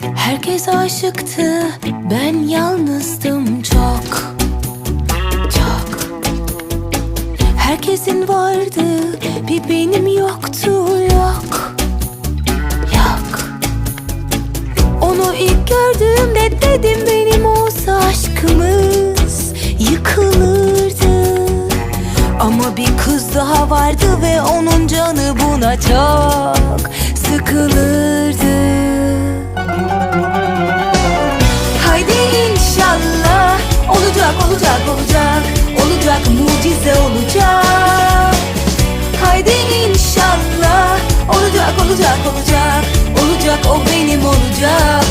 Herkes aşıktı, ben yalnızdım çok, çok. Herkesin vardı, bir benim yoktu, yok, yok. Onu ilk gördüğümde dedim benim olsa aşkımız yıkılırdı. Ama bir kız daha vardı ve onun canı buna çok sıkılırdı. olacak, mucize olacak. Haydi inşallah. Olacak, olacak, olacak. Olacak o benim olacak.